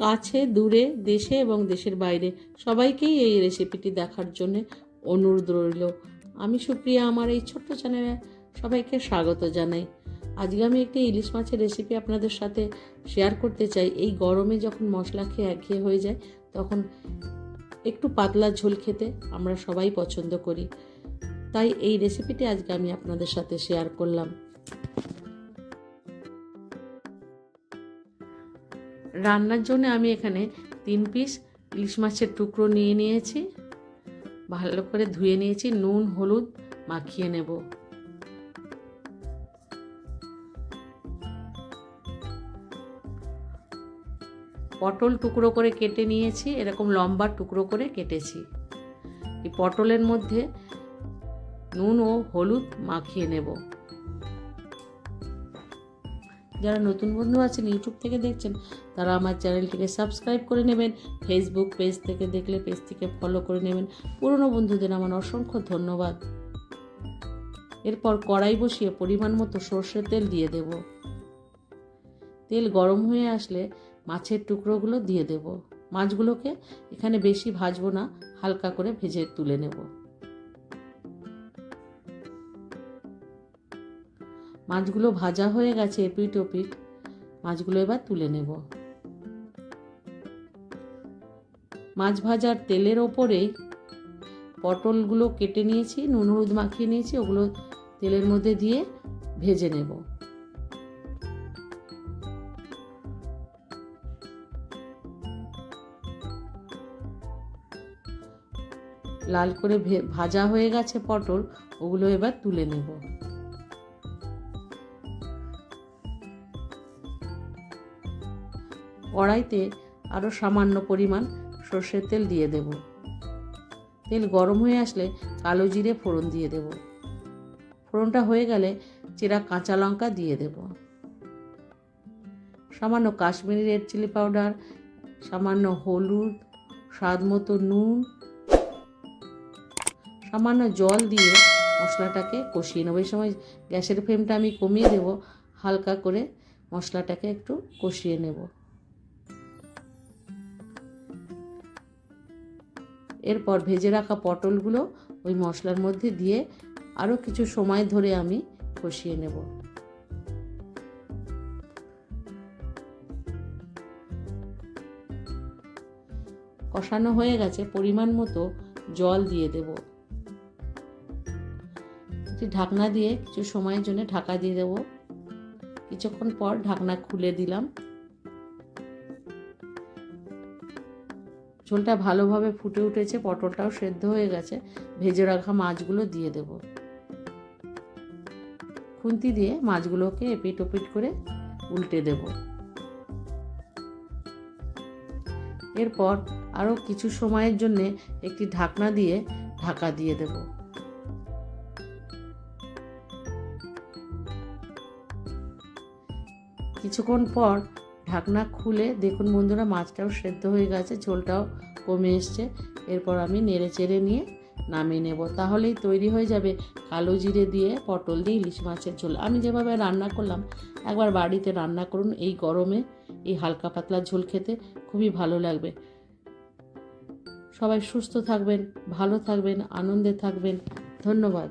কাছে, দূরে, দেশে এবং দেশের বাইরে সবাইকেই এই রেসিপিটি দেখার জন্য অনুরোধ রইল। আমি সুপ্রিয়া, আমার এই ছোট্ট চ্যানেলে সবাইকে স্বাগত জানাই। আজকে আমি একটি ইলিশ মাছের রেসিপি আপনাদের সাথে শেয়ার করতে চাই। এই গরমে যখন মশলা খেয়ে একঘেয়ে হয়ে যায়, তখন একটু পাতলা ঝোল খেতে আমরা সবাই পছন্দ করি। তাই এই রেসিপিটি আজকে আমি আপনাদের সাথে শেয়ার করলাম। রান্নার জন্য আমি এখানে তিন পিস ইলিশ মাছের টুকরো নিয়ে নিয়েছি। ভালো করে ধুয়ে নিয়েছি, নুন, হলুদ মাখিয়ে নেব। পটল টুকরো করে কেটে নিয়েছি, এরকম লম্বা টুকরো করে কেটেছি। এই পটলের মধ্যে নুন ও হলুদ মাখিয়ে নেব। যারা নতুন বন্ধু আছেন ইউটিউব থেকে দেখছেন, তারা আমার চ্যানেলটিকে সাবস্ক্রাইব করে নেবেন। ফেসবুক পেজ থেকে দেখলে পেজটিকে ফলো করে নেবেন। পুরনো বন্ধুদের আমার অসংখ্য ধন্যবাদ। এরপর কড়াই বসিয়ে পরিমাণ মতো সর্ষের তেল দিয়ে দেব। তেল গরম হয়ে আসলে মাছের টুকরোগুলো দিয়ে দেব। মাছগুলোকে এখানে বেশি ভাজবো না, হালকা করে ভেজে তুলে নেব। মাছগুলো ভাজা হয়ে গেছে এপিট ওপিট মাছগুলো এবার তুলে নেব। মাছ ভাজার তেলের ওপরেই পটলগুলো কেটে নিয়েছি, নুন হলুদ মাখিয়ে নিয়েছি, ওগুলো তেলের মধ্যে দিয়ে ভেজে নেব। লাল করে ভাজা হয়ে গেছে পটল, ওগুলো এবার তুলে নেব। কড়াইতে আরও সামান্য পরিমাণ সর্ষের তেল দিয়ে দেব। তেল গরম হয়ে আসলে কালো জিরে ফোড়ন দিয়ে দেব। ফোড়নটা হয়ে গেলে চেরা কাঁচা লঙ্কা দিয়ে দেব। সামান্য কাশ্মীরি রেড চিলি পাউডার, সামান্য হলুদ, স্বাদ মতো নুন, সামান্য জল দিয়ে মশলাটাকে কষিয়ে নেব। এই সময় গ্যাসের ফ্লেমটা আমি কমিয়ে দেব, হালকা করে মশলাটাকে একটু কষিয়ে নেব। এরপর ভেজে রাখা পটলগুলো ওই মশলার মধ্যে দিয়ে আরও কিছু সময় ধরে আমি কষিয়ে নেব। কষানো হয়ে গেছে, পরিমাণ মতো জল দিয়ে দেব। একটি ঢাকনা দিয়ে কিছু সময়ের জন্য ঢাকা দিয়ে দেব। কিছুক্ষণ পর ঢাকনা খুলে দিলাম। ঝোলটা ভালোভাবে ফুটে উঠেছে, পটলটাও সেদ্ধ হয়ে গেছে। ভেজে রাখা মাছগুলো দিয়ে দেব। খুন্তি দিয়ে মাছগুলোকে এপিট ওপিট করে উল্টে দেব। এরপর আরও কিছু সময়ের জন্যে একটি ঢাকনা দিয়ে ঢাকা দিয়ে দেব। কিছুক্ষণ পর ঢাকনা খুলে দেখুন বন্ধুরা, মাছটাও সেদ্ধ হয়ে গেছে, ঝোলটাও কমে এসছে। এরপর আমি নেড়ে চেড়ে নিয়ে নামিয়ে নেব। তাহলেই তৈরি হয়ে যাবে কালো জিরে দিয়ে পটল দিয়ে ইলিশ মাছের ঝোল। আমি যেভাবে রান্না করলাম, একবার বাড়িতে রান্না করুন, এই গরমে এই হালকা পাতলা ঝোল খেতে খুবই ভালো লাগবে। সবাই সুস্থ থাকবেন, ভালো থাকবেন, আনন্দে থাকবেন। ধন্যবাদ।